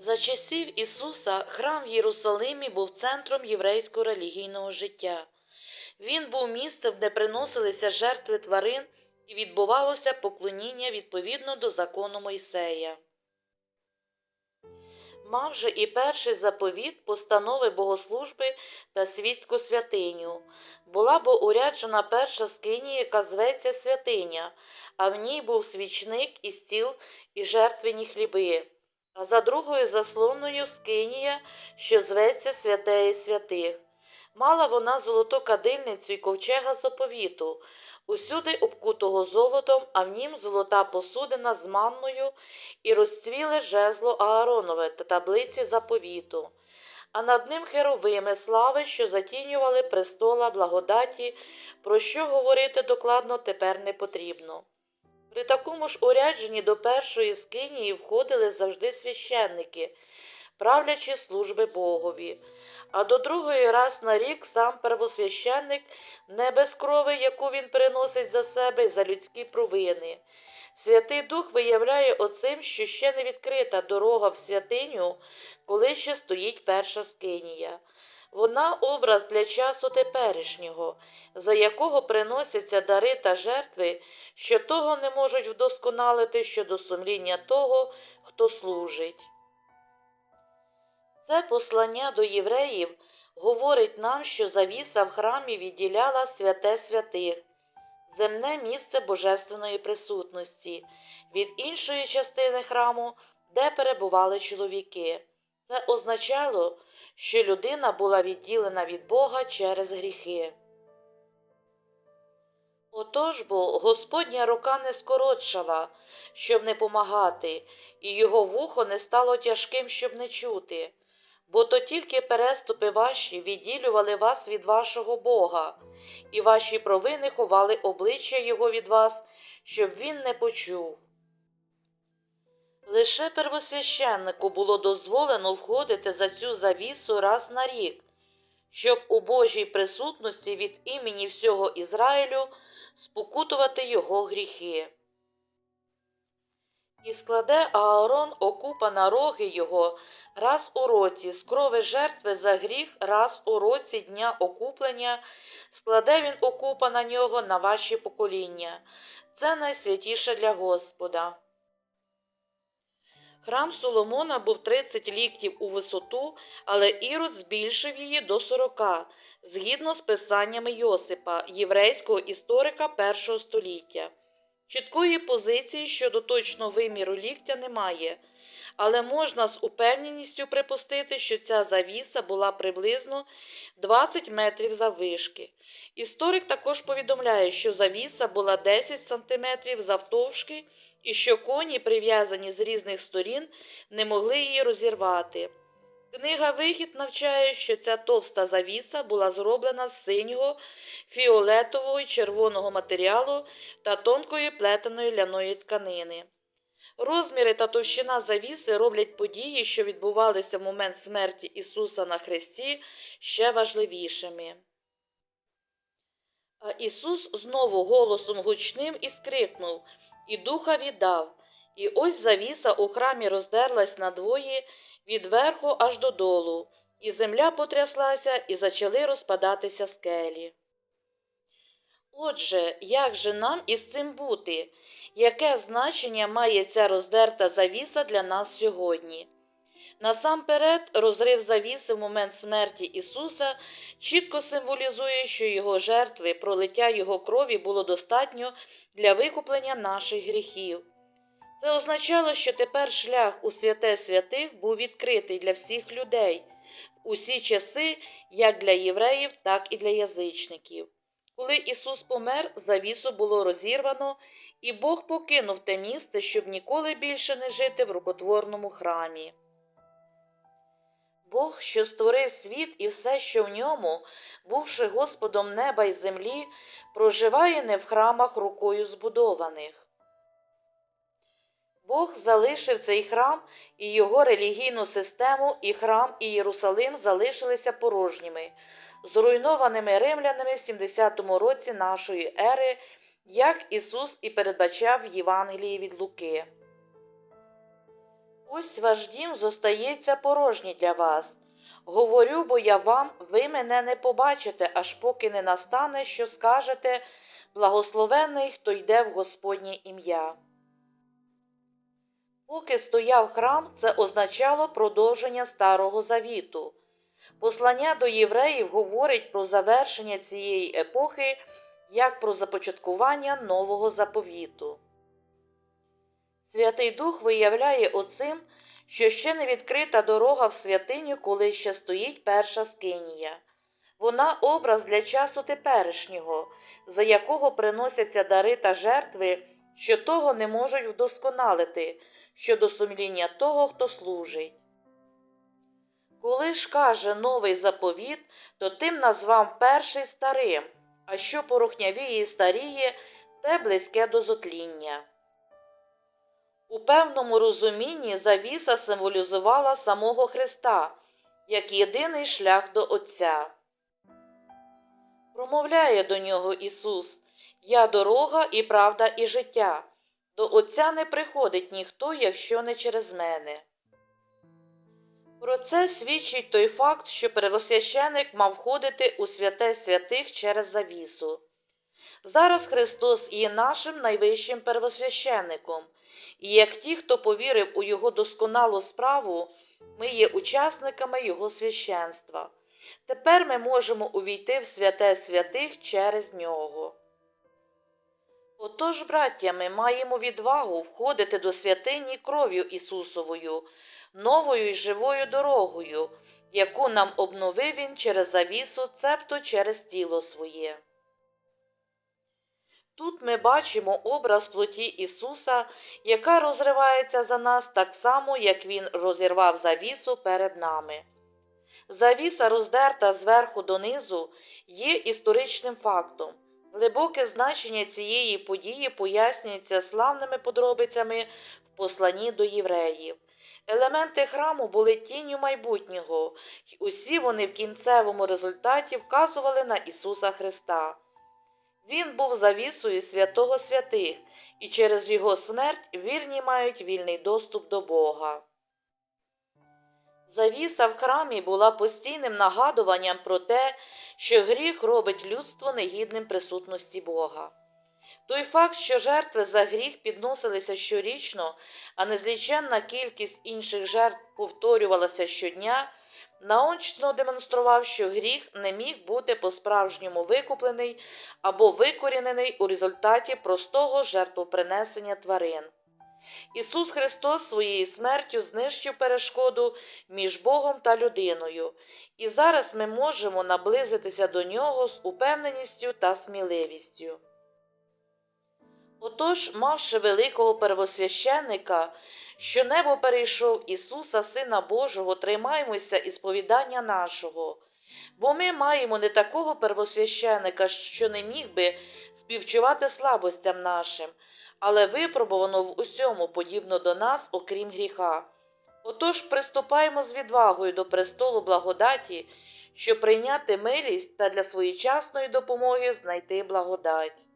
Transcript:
За часів Ісуса храм в Єрусалимі був центром єврейського релігійного життя. Він був місцем, де приносилися жертви тварин і відбувалося поклоніння відповідно до закону Мойсея. Мав же і перший заповіт постанови богослужби та світську святиню. Була бо уряджена перша скинія, яка зветься святиня, а в ній був свічник і стіл і жертвені хліби. А за другою заслоною скинія, що зветься святеє святих. Мала вона золоту кадильницю і ковчега заповіту, усюди обкутого золотом, а в нім золота посудина з манною і розцвіле жезло Ааронове та таблиці заповіту. А над ним херовими слави, що затінювали престола благодаті, про що говорити докладно тепер не потрібно. При такому ж урядженні до першої скинії входили завжди священники, правлячі служби Богові, а до другої раз на рік сам первосвященник не без крови, яку він приносить за себе за людські провини. Святий Дух виявляє оцим, що ще не відкрита дорога в святиню, коли ще стоїть перша скинія. Вона образ для часу теперішнього, за якого приносяться дари та жертви, що того не можуть вдосконалити щодо сумління того, хто служить. Це послання до євреїв говорить нам, що завіса в храмі відділяла святе святих, земне місце божественної присутності від іншої частини храму, де перебували чоловіки. Це означало, що людина була відділена від Бога через гріхи. Отож бо Господня рука не скоротшала, щоб не помагати, і його вухо не стало тяжким, щоб не чути, бо то тільки переступи ваші відділювали вас від вашого Бога, і ваші провини ховали обличчя Його від вас, щоб він не почув. Лише первосвященнику було дозволено входити за цю завісу раз на рік, щоб у Божій присутності від імені всього Ізраїлю спокутувати його гріхи. І складе Аарон окупа на роги його раз у році, з крови жертви за гріх раз у році дня окуплення, складе він окупа на нього на ваші покоління. Це найсвятіше для Господа. Храм Соломона був 30 ліктів у висоту, але Ірод збільшив її до 40, згідно з писаннями Йосипа, єврейського історика першого століття. Чіткої позиції щодо точного виміру ліктя немає, але можна з упевненістю припустити, що ця завіса була приблизно 20 метрів заввишки. Історик також повідомляє, що завіса була 10 сантиметрів завтовшки і що коні, прив'язані з різних сторін, не могли її розірвати. Книга Вихід навчає, що ця товста завіса була зроблена з синього, фіолетового і червоного матеріалу та тонкої плетеної ляної тканини. Розміри та товщина завіси роблять події, що відбувалися в момент смерті Ісуса на Христі, ще важливішими. А Ісус знову голосом гучним і скрикнув, і духа віддав. І ось завіса у храмі роздерлась надвоє від верху аж додолу, і земля потряслася, і зачали розпадатися скелі. Отже, як же нам із цим бути? Яке значення має ця роздерта завіса для нас сьогодні? Насамперед, розрив завіси в момент смерті Ісуса чітко символізує, що його жертви, пролиття його крові було достатньо для викуплення наших гріхів. Це означало, що тепер шлях у святе святих був відкритий для всіх людей усі часи, як для євреїв, так і для язичників. Коли Ісус помер, завісу було розірвано, і Бог покинув те місце, щоб ніколи більше не жити в рукотворному храмі. Бог, що створив світ і все, що в ньому, бувши Господом неба й землі, проживає не в храмах рукою збудованих. Бог залишив цей храм і його релігійну систему, і храм, і Єрусалим залишилися порожніми, зруйнованими римлянами в 70-му році нашої ери, як Ісус і передбачав в Євангелії від Луки. Ось ваш дім зостається порожній для вас. Говорю, бо я вам, ви мене не побачите, аж поки не настане, що скажете, благословений, хто йде в Господнє ім'я. Поки стояв храм, це означало продовження Старого Завіту. Послання до євреїв говорить про завершення цієї епохи як про започаткування нового заповіту. Святий Дух виявляє оцим, що ще не відкрита дорога в святиню, коли ще стоїть перша скинія. Вона образ для часу теперішнього, за якого приносяться дари та жертви, що того не можуть вдосконалити, щодо сумління того, хто служить. Коли ж каже новий заповіт, то тим назвав перший старим, а що порохнявіє і старіє, те близьке до зотління. У певному розумінні завіса символізувала самого Христа як єдиний шлях до Отця. Промовляє до нього Ісус Я дорога і правда і життя. До Отця не приходить ніхто, якщо не через мене. Про це свідчить той факт, що первосвященик мав входити у святе святих через завісу. Зараз Христос є нашим найвищим первосвященником, і як ті, хто повірив у Його досконалу справу, ми є учасниками Його священства. Тепер ми можемо увійти в святе святих через нього. Отож, браття, ми маємо відвагу входити до святині кров'ю Ісусовою, новою й живою дорогою, яку нам обновив Він через завісу, цебто через тіло своє. Тут ми бачимо образ плоті Ісуса, яка розривається за нас так само, як Він розірвав завісу перед нами. Завіса, роздерта зверху донизу, є історичним фактом. Глибоке значення цієї події пояснюється славними подробицями в посланні до євреїв. Елементи храму були тінню майбутнього, й усі вони в кінцевому результаті вказували на Ісуса Христа. Він був завісою святого святих, і через його смерть вірні мають вільний доступ до Бога. Завіса в храмі була постійним нагадуванням про те, що гріх робить людство негідним присутності Бога. Той факт, що жертви за гріх підносилися щорічно, а незліченна кількість інших жертв повторювалася щодня, наочно демонстрував, що гріх не міг бути по-справжньому викуплений або викорінений у результаті простого жертвопринесення тварин. Ісус Христос своєю смертю знищив перешкоду між Богом та людиною, і зараз ми можемо наблизитися до Нього з упевненістю та сміливістю. Отож, мавши великого первосвященника, що небо перейшов Ісуса, Сина Божого, тримаймося і сповідання нашого, бо ми маємо не такого первосвященика, що не міг би співчувати слабостям нашим, але випробувано в усьому подібно до нас, окрім гріха. Отож приступаємо з відвагою до престолу благодаті, щоб прийняти милість та для своєчасної допомоги знайти благодать.